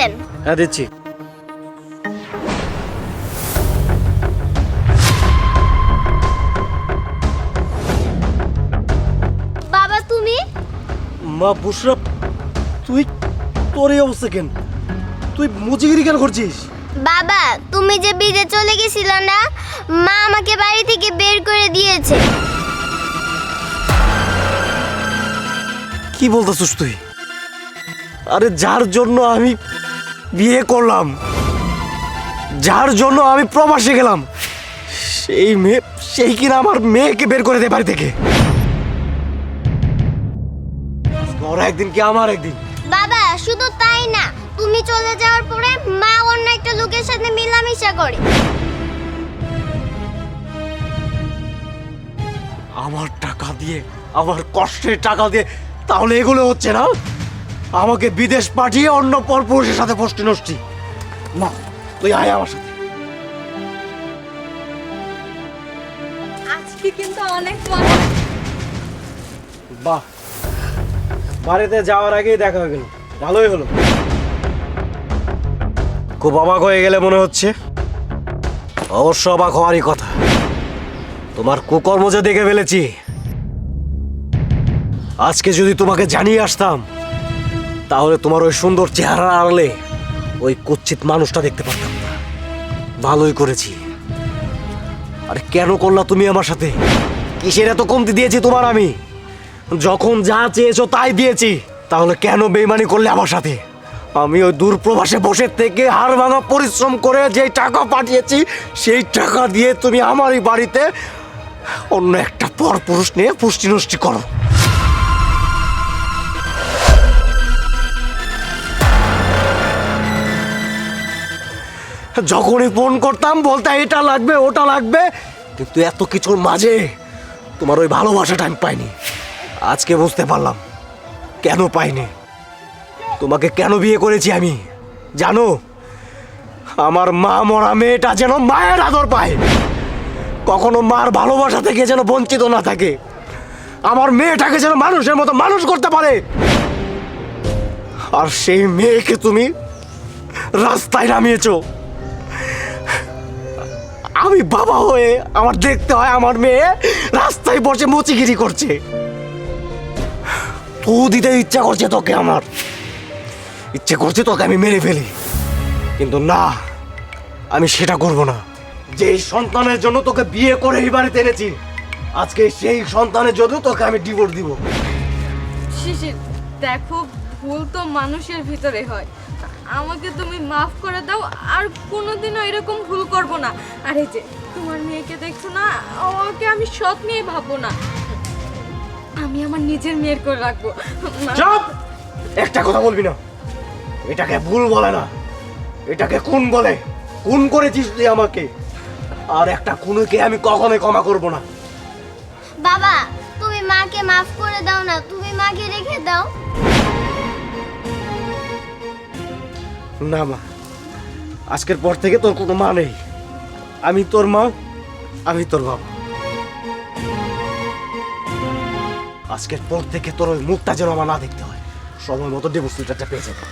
দেন। হ্যাঁ দিচ্ছি। বাবা তুমি? মা বুসরা তুই তোর এই অবস্থা কেন? তুই মুচিগিরি কেন করছিস? বাবা তুমি যে বিদে চলে গেছিল না মা আমাকে বাড়ি থেকে বের করে দিয়েছে। কি বলতেছিস তুই? আরে যার জন্য আমি বিয়ে করলাম। যার জন্য আমি প্রবাসে গেলাম। সেই মেয়ে সেই কিনা আমার মেয়েকে বের করে দেয় বাড়ি থেকে। ওর একদিন কি আমার একদিন। বাবা শুধু তাই না তুমি চলে যাওয়ার পরে মা অন্য একটা লোকের সাথে মেলামেশা করে। আমার টাকা দিয়ে আমার কষ্টের টাকা দিয়ে তাহলে এগুলো হচ্ছে না? আমাকে বিদেশ পাঠিয়ে অন্য পরপুরুষের সাথে ফষ্টি নষ্টি। না তুই আয় আমার সাথে। আজকে কিন্তু অনেক মজা। বাহ বাড়িতে যাওয়ার আগেই দেখা হয়ে গেল। ভালোই হলো। খুব অবাক হয়ে গেলে মনে হচ্ছে অবশ্য অবাক হওয়ারই কথা। তোমার কুকর্ম যে দেখে ফেলেছি আজকে যদি তোমাকে জানিয়ে আসতাম তাহলে তোমার ওই সুন্দর চেহারা আড়ালে ওই কুচ্ছিত মানুষটা দেখতে পারতাম না। ভালোই করেছি। আরে কেন করলা তুমি আমার সাথে? কিসের এত কমতি দিয়েছি তোমার আমি? যখন যা চেয়েছো তাই দিয়েছি। তাহলে কেন বেইমানি করলে আমার সাথে? আমি ওই দূর প্রবাসে বসে থেকে হাড় ভাঙা পরিশ্রম করে যে টাকা পাঠিয়েছি, সেই টাকা দিয়ে তুমি আমারই বাড়িতে অন্য একটা পর পুরুষ নিয়ে পুষ্টি নষ্টি করো। যখনই ফোন করতাম, বলতে, এটা লাগবে, ওটা লাগবে। কিন্তু এত কিছুর মাঝে তোমার ওই ভালোবাসাটা আমি পাইনি। আজকে বুঝতে পারলাম কেন পাইনি। তোমাকে কেন বিয়ে করেছি আমি? জানো, আমার মা মরা মেয়েটা যেন মায়ের আদর পায়। কখনো মার ভালোবাসা থেকে যেন বঞ্চিত না থাকে। আমার মেয়েটাকে যেন মানুষের মতো মানুষ করতে পারে। আর সেই মেয়েকে তুমি রাস্তায় নামিয়েছো। আমি বাবা হয়ে আমার দেখতে হয় আমার মেয়ে রাস্তায় বসে মুচিগিরি করছে। তো দিতে ইচ্ছা করছে তোকে আমার। ইচ্ছে করছে তোকে আমি মেরে ফেলি। কিন্তু না, আমি সেটা করব না। যে সন্তানের জন্য তোকে বিয়ে করে এই বাড়িতে এনেছি, আজকে সেই সন্তানের জন্য তোকে আমি ডিভোর্স দিব। শিশির দেখো, ভুল তো মানুষের ভিতরে হয়। আমাকে তুমি মাফ করে দাও আর কোনোদিনও এরকম ভুল করব না। আর এই যে তোমার মেয়েকে দেখছ না ওকে আমি সৎ নিয়ে ভাববো না। আমি আমার নিজের মেয়ের করে রাখব। চুপ! একটা কথা বলবি না। এটাকে ভুল বলে না। এটাকে কোন বলে। কোন করেছিস তুই আমাকে। আর একটা খুনুকে আমি কখনোই ক্ষমা করব না। বাবা তুমি মাকে মাফ করে দাও না তুমি মাকে রেখে দাও। না মা আজকের পর থেকে তোর কোনো মা নেই আমি তোর মা আমি তোর বাবা আজকের পর থেকে তোর ওই মুখটা যেন আমার না দেখতে হয় সময় মতো ডিভোর্স লেটারটা পেয়ে যাবে